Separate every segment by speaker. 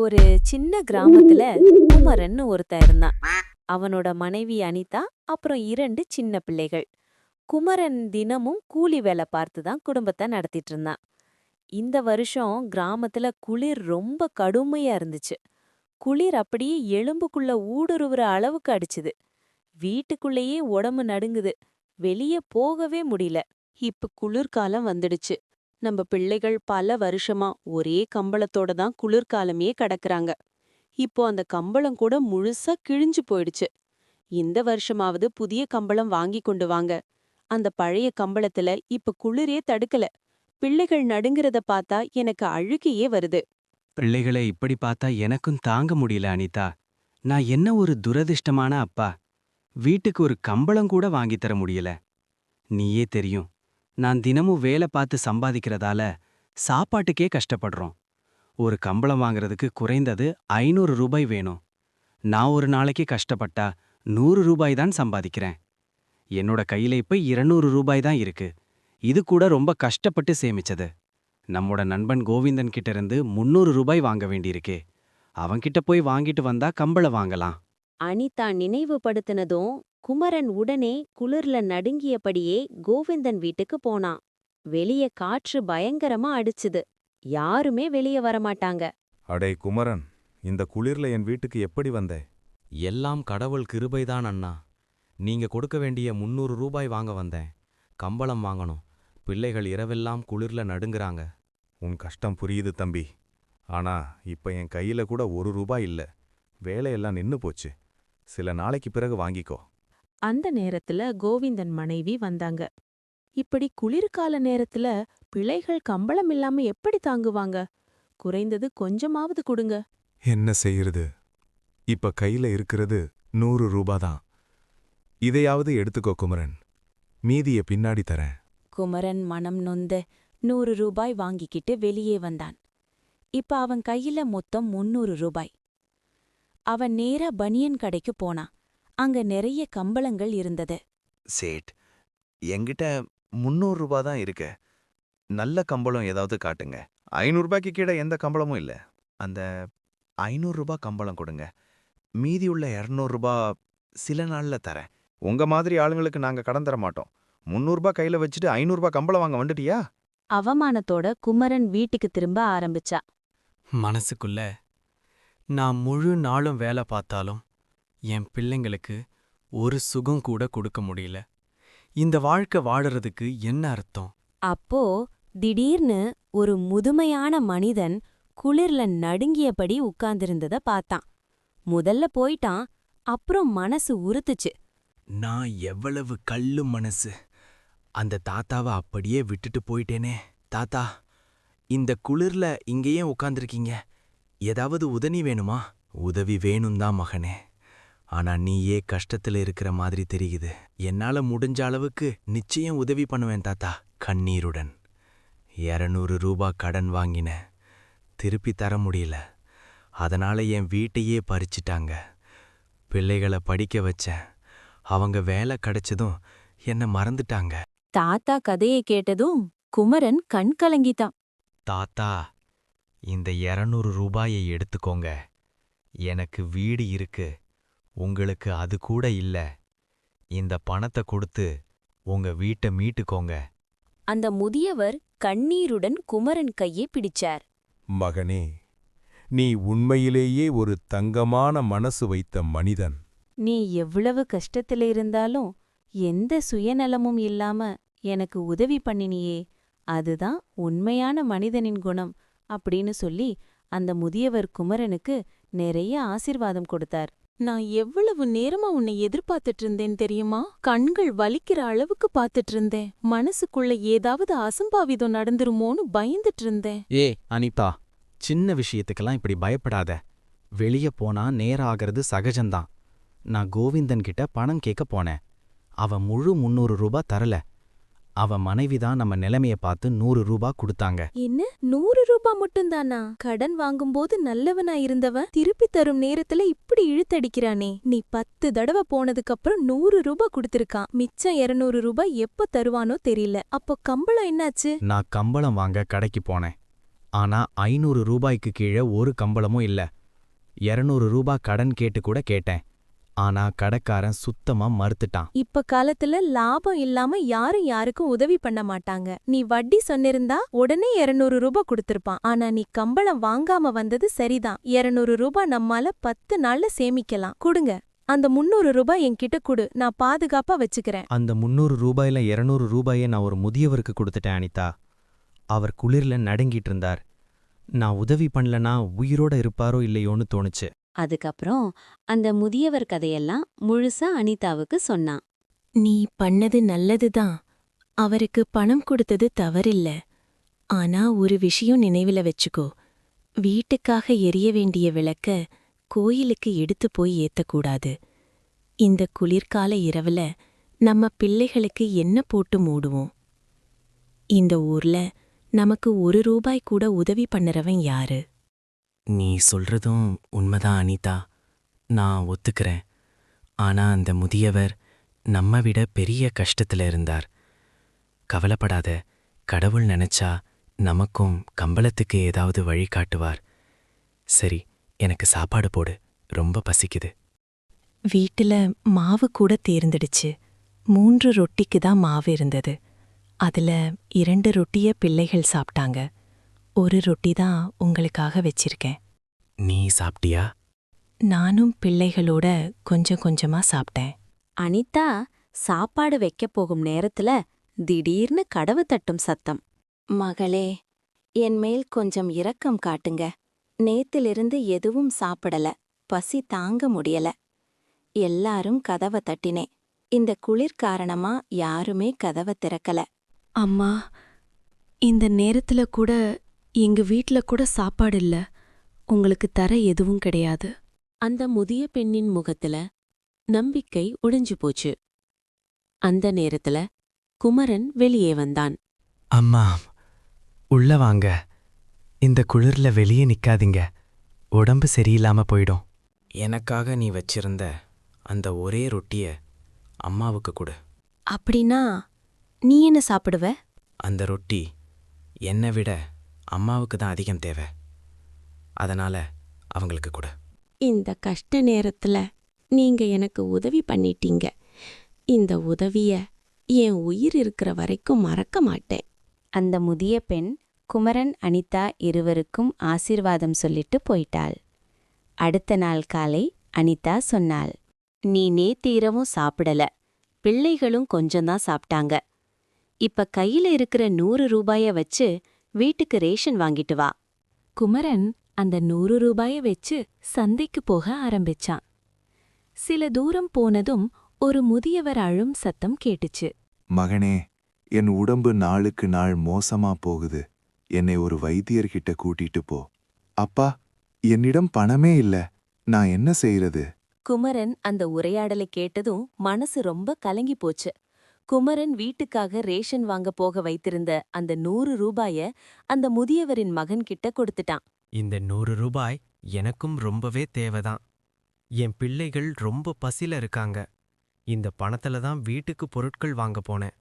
Speaker 1: ஒரு சின்ன கிராமத்துல குமரன்னு ஒருத்தன் இருந்தான். அவனோட மனைவி அனிதா அப்புறம் இரண்டு சின்ன பிள்ளைகள். குமரன் தினமும் கூலி வேலை பார்த்து தான் குடும்பத்தை நடத்திட்டு இருந்தான். இந்த வருஷம் கிராமத்துல குளிர் ரொம்ப கடுமையா இருந்துச்சு. குளிர் அப்படியே எலும்புக்குள்ள ஊடுருவுற அளவுக்கு அடிச்சுது. வீட்டுக்குள்ளேயே உடம்பு நடுங்குது. வெளிய போகவே முடியல. இப்ப குளிர்காலம் வந்துடுச்சு. நம்ம பிள்ளைகள் பல வருஷமா ஒரே கம்பளத்தோட தான் குளிர்காலமே கடக்குறாங்க. இப்போ அந்த கம்பளம் கூட முழுசா கிழிஞ்சு போயிடுச்சு. இந்த வருஷமாவது புதிய கம்பளம் வாங்கி கொண்டு வாங்க. அந்த பழைய கம்பளத்துல இப்ப குளிரே தடுக்கல. பிள்ளைகள் நடுங்கிறத பார்த்தா எனக்கு அழுகையே வருது.
Speaker 2: பிள்ளைகளை இப்படி பார்த்தா எனக்கும் தாங்க முடியல அனிதா. நான் என்ன ஒரு துரதிர்ஷ்டமான அப்பா. வீட்டுக்கு ஒரு கம்பளம் கூட வாங்கித் தர முடியல. நீயே தெரியும். நான் தினமும் வேலை பார்த்து சம்பாதிக்கிறதால சாப்பாட்டுக்கே கஷ்டப்படுறோம். ஒரு கம்பளம் வாங்குறதுக்கு குறைந்தது ஐநூறு ரூபாய் வேணும். நான் ஒரு நாளைக்கு கஷ்டப்பட்டா நூறு ரூபாய் தான் சம்பாதிக்கிறேன். என்னோட கையில இப்ப இருநூறு ரூபாய் தான் இருக்கு. இது கூட ரொம்ப கஷ்டப்பட்டு சேமிச்சது. நம்மோட நண்பன் கோவிந்தன் கிட்ட இருந்து முன்னூறு ரூபாய் வாங்க வேண்டியிருக்கே. அவன்கிட்ட போய் வாங்கிட்டு வந்தா கம்பளம் வாங்கலாம்.
Speaker 1: அனிதா நினைவுபடுத்தினதும் குமரன் உடனே குளிர்ல நடுங்கியபடியே கோவிந்தன் வீட்டுக்கு போனான். வெளிய காற்று பயங்கரமா அடிச்சுது. யாருமே வெளிய வரமாட்டாங்க.
Speaker 3: அடே குமரன் இந்த குளிர்ல என் வீட்டுக்கு எப்படி வந்த?
Speaker 4: எல்லாம் கடவுள் கிருபைதான் அண்ணா. நீங்க கொடுக்க வேண்டிய முந்நூறு ரூபாய் வாங்க வந்தேன். கம்பளம் வாங்கணும். பிள்ளைகள் இரவெல்லாம் குளிர்ல நடுங்குறாங்க.
Speaker 3: உன் கஷ்டம் புரியுது தம்பி. ஆனா இப்ப என் கையில கூட ஒரு ரூபாய் இல்ல. வேலையெல்லாம் நின்னு போச்சு. சில நாளைக்கு பிறகு வாங்கிக்கோ.
Speaker 5: அந்த நேரத்துல கோவிந்தன் மனைவி வந்தாங்க. இப்படி குளிர்கால நேரத்துல பிள்ளைகள் கம்பளம் இல்லாம எப்படி தாங்குவாங்க? குறைந்தது கொஞ்சமாவது கொடுங்க.
Speaker 3: என்ன செய்யறது? இப்ப கையில இருக்கிறது நூறு ரூபா தான். இதையாவது எடுத்துக்கோ குமரன். மீதிய பின்னாடி தரேன்.
Speaker 1: குமரன் மனம் நொந்த நூறு ரூபாய் வாங்கிக்கிட்டு வெளியே வந்தான். இப்ப அவன் கையில மொத்தம் முன்னூறு ரூபாய். அவன் நேரா பனியன் கடைக்கு போனான். அங்க நிறைய கம்பளங்கள் இருந்தது.
Speaker 6: சேட் என்கிட்ட முந்நூறு ரூபாய் தான் இருக்கு. நல்ல கம்பளம் ஏதாவது காட்டுங்க. ஐநூறு ரூபாய்க்கு கீழே எந்த கம்பளமும் இல்லை. அந்த ஐநூறு ரூபாய் கம்பளம் கொடுங்க. மீதி உள்ள இரநூறு ரூபாய் சில நாள்ல தரேன். உங்க மாதிரி ஆளுங்களுக்கு நாங்க கடன் தர மாட்டோம். முந்நூறு ரூபாய் கையில வச்சுட்டு ஐநூறு ரூபாய் கம்பளம் வாங்க வந்துட்டியா?
Speaker 1: அவமானத்தோட குமரன் வீட்டுக்கு திரும்ப ஆரம்பிச்சா.
Speaker 2: மனசுக்குள்ள நான் முழு நாளும் வேலை பார்த்தாலும் என் பிள்ளைங்களுக்கு ஒரு சுகம் கூட கொடுக்க முடியல. இந்த வாழ்க்கை வாழறதுக்கு என்ன அர்த்தம்?
Speaker 1: அப்போ திடீர்னு ஒரு முதுமையான மனிதன் குளிர்ல நடுங்கியபடி உட்கார்ந்திருந்தத பார்த்தான். முதல்ல போயிட்டான் அப்புறம் மனசு உறுத்துச்சு.
Speaker 2: நான் எவ்வளவு கல்லு மனசு. அந்த தாத்தாவை அப்படியே விட்டுட்டு போயிட்டேனே. தாத்தா இந்த குளிர்ல இங்கேயே உட்காந்துருக்கீங்க ஏதாவது உதவி வேணுமா? உதவி வேணும்தான் மகனே. ஆனா நீயே கஷ்டத்துல இருக்கிற மாதிரி தெரியுது. என்னால முடிஞ்ச அளவுக்கு நிச்சயம் உதவி பண்ணுவேன் தாத்தா கண்ணீருடன். இரநூறு ரூபா கடன் வாங்கினேன் திருப்பி தர முடியல. அதனால என் வீட்டையே பறிச்சிட்டாங்க. பிள்ளைகளை படிக்க வச்சேன். அவங்க வேலை கிடைச்சதும் என்ன மறந்துட்டாங்க.
Speaker 1: தாத்தா கதையை கேட்டதும் குமரன் கண் கலங்கிட்டான்.
Speaker 4: தாத்தா இந்த இரநூறு ரூபாயை எடுத்துக்கோங்க. எனக்கு வீடு இருக்கு. உங்களுக்கு அது கூட இல்ல. இந்த பணத்தை கொடுத்து உங்க வீட்டை மீட்டுக்கோங்க.
Speaker 1: அந்த முதியவர் கண்ணீருடன் குமரன் கையை பிடிச்சார்.
Speaker 3: மகனே நீ உண்மையிலேயே ஒரு தங்கமான மனசு வைத்த மனிதன்.
Speaker 1: நீ எவ்வளவு கஷ்டத்துல இருந்தாலும் எந்த சுயநலமும் இல்லாம எனக்கு உதவி பண்ணினியே. அதுதான் உண்மையான மனிதனின் குணம் அப்படின்னு சொல்லி அந்த முதியவர் குமரனுக்கு நிறைய ஆசிர்வாதம் கொடுத்தார்.
Speaker 5: நான் எவ்வளவு நேரமா உன்னை எதிர்பார்த்துட்டு இருந்தேன் தெரியுமா? கண்கள் வலிக்கிற அளவுக்கு பாத்துட்டு இருந்தேன் மனசுக்குள்ள ஏதாவது அசம்பாவிதம் நடந்துருமோன்னு பயந்துட்டு இருந்தேன்
Speaker 7: ஏ அனிதா சின்ன விஷயத்துக்கெல்லாம் இப்படி பயப்படாத. வெளிய போனா நேரம் ஆகிறது சகஜம்தான். நான் கோவிந்தன் கிட்ட பணம் கேட்க போனேன். அவன் முழு முந்நூறு ரூபா தரல. அவன் மனைவி தான் நம்ம நிலைமைய பார்த்து நூறு ரூபா கொடுத்தாங்க.
Speaker 5: என்ன? நூறு ரூபா மட்டும்தானா? கடன் வாங்கும்போது நல்லவனா இருந்தவன் திருப்பி தரும் நேரத்துல இப்படி இழுத்தடிக்கிறானே. நீ பத்து தடவை போனதுக்கு அப்புறம் நூறு ரூபா கொடுத்திருக்கான். மிச்சம் இருநூறு ரூபாய் எப்ப தருவானோ தெரியல. அப்போ கம்பளம் என்னாச்சு?
Speaker 7: நான் கம்பளம் வாங்க கடைக்கு போனேன். ஆனா ஐநூறு ரூபாய்க்கு கீழே ஒரு கம்பளமும் இல்ல. இருநூறு ரூபா கடன் கேட்டு கூட கேட்டேன். ஆனா கடைக்காரன் சுத்தமா மறுத்துட்டான்.
Speaker 5: இப்ப காலத்துல லாபம் இல்லாம யாரும் யாருக்கும் உதவி பண்ண மாட்டாங்க. நீ வட்டி சொன்னிருந்தா உடனே 200 ரூபாய் கொடுத்திருப்பான். ஆனா நீ கம்பளம் வாங்காம வந்தது சரிதான். 200 ரூபாய் நம்மால பத்து நாள்ல சேமிக்கலாம். குடுங்க. அந்த 300 ரூபாய் என்கிட்ட குடு. நான் பாதுகாப்பா வச்சுக்கிறேன்.
Speaker 7: அந்த முந்நூறு ரூபாயில இருநூறு ரூபாயை நான் ஒரு முதியவருக்கு கொடுத்துட்டேன் அனிதா. அவர் குளிர்ல நடுங்கிட்டு இருந்தார். நான் உதவி பண்ணலனா உயிரோட இருப்பாரோ இல்லையோன்னு தோணுச்சு.
Speaker 1: அதுக்கப்புறம் அந்த முதியவர் கதையெல்லாம் முழுசா அனிதாவுக்கு சொன்னான்.
Speaker 5: நீ பண்ணது நல்லதுதான். அவருக்கு பணம் கொடுத்தது தவறில்ல. ஆனா ஒரு விஷயம் நினைவில வச்சுக்கோ. வீட்டுக்காக எரிய வேண்டிய விளக்க கோயிலுக்கு எடுத்து போய் ஏத்தக்கூடாது. இந்த குளிர்கால இரவுல நம்ம பிள்ளைகளுக்கு என்ன போட்டு மூடுவோம்? இந்த ஊர்ல நமக்கு ஒரு ரூபாய் கூட உதவி பண்ணுறவன் யாரு?
Speaker 2: நீ சொல்றதும் உண்மைதான் அனிதா. நான் ஒத்துக்கிறேன். ஆனா அந்த முதியவர் நம்ம விட பெரிய கஷ்டத்துல இருந்தார். கவலைப்படாத. கடவுள் நினைச்சா நமக்கும் கம்பளத்துக்கு ஏதாவது வழி காட்டுவார். சரி எனக்கு சாப்பாடு போடு. ரொம்ப பசிக்குது.
Speaker 5: வீட்டுல மாவு கூட தேர்ந்தெடுச்சு. மூன்று ரொட்டிக்கு தான் மாவு இருந்தது. அதுல இரண்டு ரொட்டிய பிள்ளைகள் சாப்பிட்டாங்க. ஒரு ரொட்டி தான் உங்களுக்காக வச்சிருக்கேன்.
Speaker 2: நீ சாப்பிட்டியா?
Speaker 5: நானும் பிள்ளைகளோட கொஞ்சம் கொஞ்சமா சாப்பிட்டேன்.
Speaker 1: அனிதா சாப்பாடு வைக்கப் போகும் நேரத்துல திடீர்னு கதவு தட்டும் சத்தம்.
Speaker 5: மகளே என் மேல் கொஞ்சம் இரக்கம் காட்டுங்க. நேத்திலிருந்து எதுவும் சாப்பிடல. பசி தாங்க முடியல. எல்லாரும் கதவ தட்டினே இந்த குளிர் காரணமா யாருமே கதவ திறக்கல.
Speaker 8: அம்மா இந்த நேரத்துல கூட எங்க வீட்ல கூட சாப்பாடு இல்ல. உங்களுக்கு தர எதுவும் கிடையாது.
Speaker 1: அந்த முதிய பெண்ணின் முகத்துல நம்பிக்கை ஒடிஞ்சு போச்சு. அந்த நேரத்துல குமரன் வெளியே வந்தான்.
Speaker 2: அம்மா உள்ள வாங்க. இந்த குளிர்ல வெளியே நிக்காதீங்க. உடம்பு சரியில்லாம போயிடும். எனக்காக நீ வச்சிருந்த அந்த ஒரே ரொட்டிய அம்மாவுக்கு கொடு.
Speaker 1: அப்படின்னா நீ என்ன சாப்பிடுவ?
Speaker 2: அந்த ரொட்டி என்னை விட அம்மாவுக்கு தான் அதிகம் தேவை. அதனால அவங்களுக்கு கொடு.
Speaker 8: இந்த கஷ்ட நேரத்துல நீங்க எனக்கு உதவி பண்ணிட்டீங்க. இந்த உதவிய என் உயிர் இருக்கிற வரைக்கும் மறக்க மாட்டேன்.
Speaker 1: அந்த முதிய பெண் குமரன் அனிதா இருவருக்கும் ஆசீர்வாதம் சொல்லிட்டு போயிட்டாள். அடுத்த நாள் காலை அனிதா சொன்னாள் நீ நேத்து இரவும் சாப்பிடல. பிள்ளைகளும் கொஞ்சம்தான் சாப்பிட்டாங்க. இப்ப கையில இருக்கிற நூறு ரூபாய வச்சு வீட்டுக்கு ரேஷன் வாங்கிட்டு வா.
Speaker 5: குமரன் அந்த நூறு ரூபாய வச்சு சந்தைக்கு போக ஆரம்பிச்சான். சில தூரம் போனதும் ஒரு முதியவர் அழும் சத்தம் கேட்டுச்சு.
Speaker 3: மகனே என் உடம்பு நாளுக்கு நாள் மோசமா போகுது. என்னை ஒரு வைத்தியர்கிட்ட கூட்டிட்டு போ. அப்பா என்னிடம் பணமே இல்ல. நான் என்ன செய்யறது
Speaker 1: குமரன் அந்த உரையாடலை கேட்டதும் மனசு ரொம்ப கலங்கி போச்சு. குமரன் வீட்டுக்காக ரேஷன் வாங்க போக வைத்திருந்த அந்த நூறு ரூபாய அந்த முதியவரின் மகன் கிட்ட கொடுத்துட்டான்.
Speaker 2: இந்த நூறு ரூபாய் எனக்கும் ரொம்பவே தேவைதான். என் பிள்ளைகள் ரொம்ப பசில இருக்காங்க. இந்த பணத்துல தான் வீட்டுக்கு பொருட்கள் வாங்க போனேன்.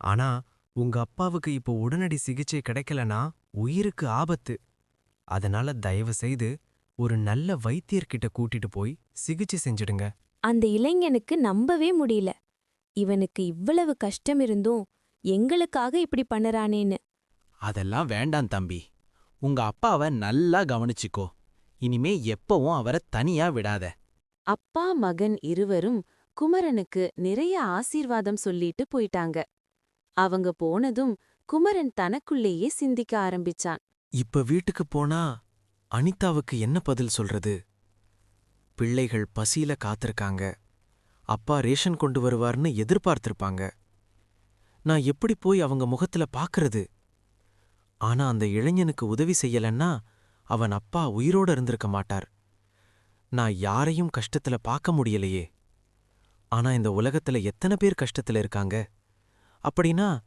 Speaker 2: ஆனா உங்க அப்பாவுக்கு இப்போ உடனடி சிகிச்சை கிடைக்கலனா உயிருக்கு ஆபத்து. அதனால தயவு செய்து ஒரு நல்ல வைத்தியர்கிட்ட கூட்டிட்டு போய் சிகிச்சை செஞ்சிடுங்க.
Speaker 1: அந்த இளைஞனுக்கு நம்பவே முடியல. இவனுக்கு இவ்வளவு கஷ்டம் இருந்தும் எங்களுக்காக இப்படி பண்ணறானேன்னு.
Speaker 7: அதெல்லாம் வேண்டாம் தம்பி. உங்க அப்பாவை நல்லா கவனிச்சுக்கோ. இனிமே எப்பவும் அவரை தனியா விடாத.
Speaker 1: அப்பா மகன் இருவரும் குமரனுக்கு நிறைய ஆசீர்வாதம் சொல்லிட்டு போயிட்டாங்க. அவங்க போனதும் குமரன் தனக்குள்ளேயே சிந்திக்க ஆரம்பிச்சான்.
Speaker 2: இப்ப வீட்டுக்கு போனா அனிதாவுக்கு என்ன பதில் சொல்றது? பிள்ளைகள் பசியில காத்திருக்காங்க. அப்பா ரேஷன் கொண்டு வருவார்னு எதிர்பார்த்திருப்பாங்க. நான் எப்படி போய் அவங்க முகத்துல பாக்குறது? ஆனா அந்த இளைஞனுக்கு உதவி செய்யலன்னா அவன் அப்பா உயிரோட இருந்திருக்க மாட்டார். நான் யாரையும் கஷ்டத்துல பார்க்க முடியலையே. ஆனா இந்த உலகத்துல எத்தனை பேர் கஷ்டத்துல இருக்காங்க? அப்படின்னா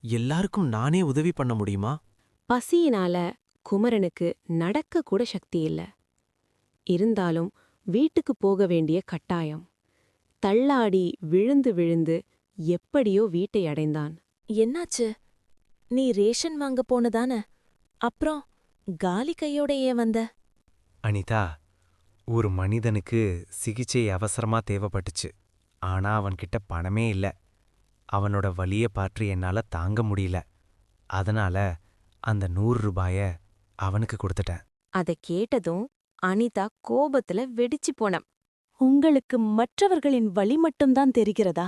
Speaker 2: எல்லாருக்கும் நானே உதவி பண்ண முடியுமா?
Speaker 8: பசியினால குமரனுக்கு நடக்க கூட சக்தி இல்ல. இருந்தாலும் வீட்டுக்கு போக வேண்டிய கட்டாயம். தள்ளாடி விழுந்து விழுந்து எப்படியோ வீட்டை அடைந்தான்.
Speaker 5: என்னாச்சு? நீ ரேஷன் வாங்க போனதான? அப்புறம் காலி கையோடையே வந்த?
Speaker 7: அனிதா ஒரு மனிதனுக்கு சிகிச்சை அவசரமா தேவைப்பட்டுச்சு. ஆனா அவன்கிட்ட பணமே இல்ல. அவனோட வலிய பார்த்து என்னால தாங்க முடியல. அதனால அந்த நூறு ரூபாய அவனுக்கு கொடுத்துட்டேன்.
Speaker 1: அத கேட்டதும் அனிதா கோபத்துல வெடிச்சு போனம் உங்களுக்கு மற்றவர்களின் வழி மட்டும்தான் தெரிகிறதா?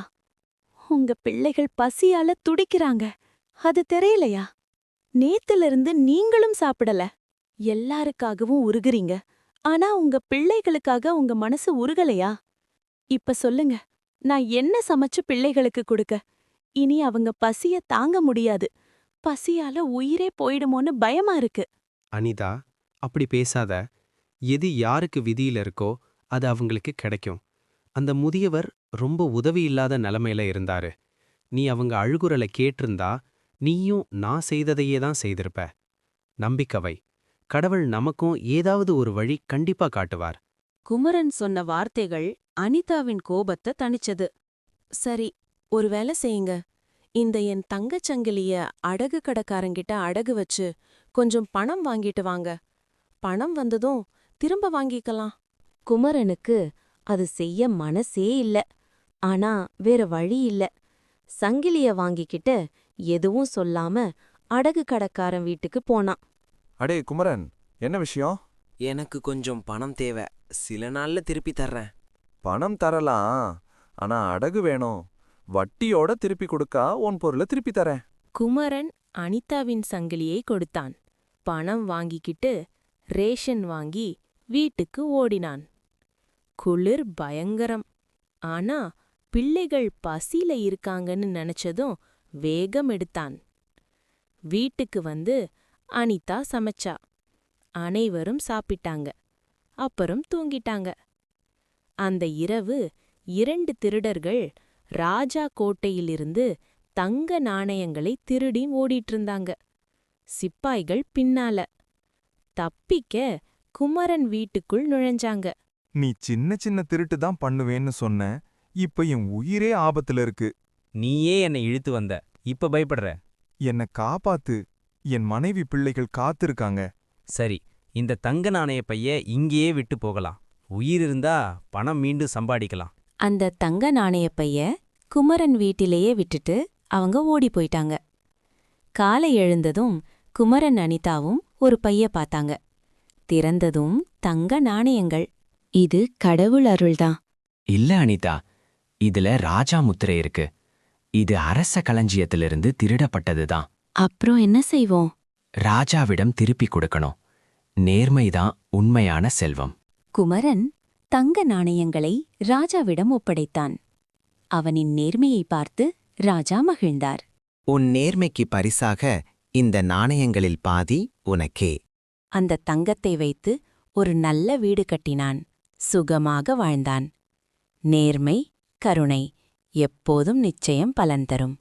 Speaker 1: உங்க பிள்ளைகள் பசியால துடிக்கிறாங்க. அது தெரியலையா? நேத்திலிருந்து நீங்களும் சாப்பிடல. எல்லாருக்காகவும் உருகுறீங்க. ஆனா உங்க பிள்ளைகளுக்காக உங்க மனசு உருகலையா? இப்ப சொல்லுங்க. நான் என்ன சமைச்சு பிள்ளைகளுக்கு கொடுக்க? இனி அவங்க பசிய தாங்க முடியாது. பசியால உயிரே போயிடுமோன்னு பயமா இருக்கு.
Speaker 2: அனிதா அப்படி பேசாத. எது யாருக்கு விதியில இருக்கோ அது அவங்களுக்கு கிடைக்கும். அந்த முதியவர் ரொம்ப உதவி இல்லாத நிலமையில இருந்தாரு. நீ அவங்க அழுகுறலை கேட்டிருந்தா நீயும் நான் செய்ததையே தான் செய்திருப்ப. நம்பிக்கவை கடவுள் நமக்கும் ஏதாவது ஒரு வழி கண்டிப்பா காட்டுவார்.
Speaker 5: குமரன் சொன்ன வார்த்தைகள் அனிதாவின் கோபத்தை தணிச்சது. சரி ஒரு வேலை செய்யுங்க. இந்த என் தங்கச் சங்கிலிய அடகு கடக்காரங்கிட்ட அடகு வச்சு கொஞ்சம் பணம் வாங்கிட்டு வாங்க. பணம் வந்ததும் திரும்ப வாங்கிக்கலாம்.
Speaker 1: குமரனுக்கு அது செய்ய மனசே இல்ல. ஆனா வேற வழி இல்ல. சங்கிலிய வாங்கிக்கிட்டு எதுவும் சொல்லாம அடகு கடைக்காரன் வீட்டுக்கு போனான்.
Speaker 9: அடே குமரன் என்ன விஷயம்?
Speaker 10: எனக்கு கொஞ்சம் பணம் தேவை. சில நாள்ல திருப்பி தர்றேன்.
Speaker 9: பணம் தரலாம். ஆனா அடகு வேணும். வட்டியோட திருப்பி கொடுக்கா உன் பொருளை திருப்பி தரேன்.
Speaker 5: குமரன் அனிதாவின் சங்கிலியை கொடுத்தான். பணம் வாங்கிக்கிட்டு ரேஷன் வாங்கி வீட்டுக்கு ஓடினான். குளிர் பயங்கரம். ஆனா பிள்ளைகள் பசியில இருக்காங்கன்னு நினைச்சதும் வேகம் எடுத்தான். வீட்டுக்கு வந்து அனிதா சமைச்சா. அனைவரும் சாப்பிட்டாங்க. அப்புறம் தூங்கிட்டாங்க. அந்த இரவு இரண்டு திருடர்கள் ராஜா கோட்டையிலிருந்து தங்க நாணயங்களை திருடி ஓடிட்டிருந்தாங்க. சிப்பாய்கள் பின்னால. தப்பிக்க குமரன் வீட்டுக்குள் நுழைஞ்சாங்க.
Speaker 9: நீ சின்ன சின்ன திருட்டு தான் பண்ணுவேன்னு சொன்ன இப்ப என் உயிரே ஆபத்துல இருக்கு.
Speaker 4: நீயே என்னை இழுத்து வந்த. இப்ப பயப்படுற.
Speaker 9: என்ன காப்பாத்து. என் மனைவி பிள்ளைகள் காத்திருக்காங்க.
Speaker 4: சரி இந்த தங்க நாணய பைய இங்கேயே விட்டு போகலாம். உயிர் இருந்தா பணம் மீண்டும் சம்பாதிக்கலாம்.
Speaker 1: அந்த தங்க நாணயப் பைய குமரன் வீட்டிலேயே விட்டுட்டு அவங்க ஓடி போயிட்டாங்க. காலை எழுந்ததும் குமரன் அனிதாவும் ஒரு பைய பார்த்தாங்க. திறந்ததும் தங்க நாணயங்கள். இது கடவுள் அருள்தான்
Speaker 10: இல்ல அனிதா இதுல ராஜா முத்திரை இருக்கு. இது அரச களஞ்சியத்திலிருந்து திருடப்பட்டதுதான்
Speaker 1: அப்புறம் என்ன செய்வோம்?
Speaker 10: ராஜாவிடம் திருப்பி கொடுக்கணும். நேர்மைதான் உண்மையான செல்வம்.
Speaker 1: குமரன் தங்க நாணயங்களை ராஜாவிடம் ஒப்படைத்தான். அவனின் நேர்மையை பார்த்து ராஜா மகிழ்ந்தார்.
Speaker 10: உன் நேர்மைக்கு பரிசாக இந்த நாணயங்களில் பாதி உனக்கே.
Speaker 1: அந்த தங்கத்தை வைத்து ஒரு நல்ல வீடு கட்டினான். சுகமாக வாழ்ந்தான். நேர்மை கருணை எப்போதும் நிச்சயம் பலன் தரும்.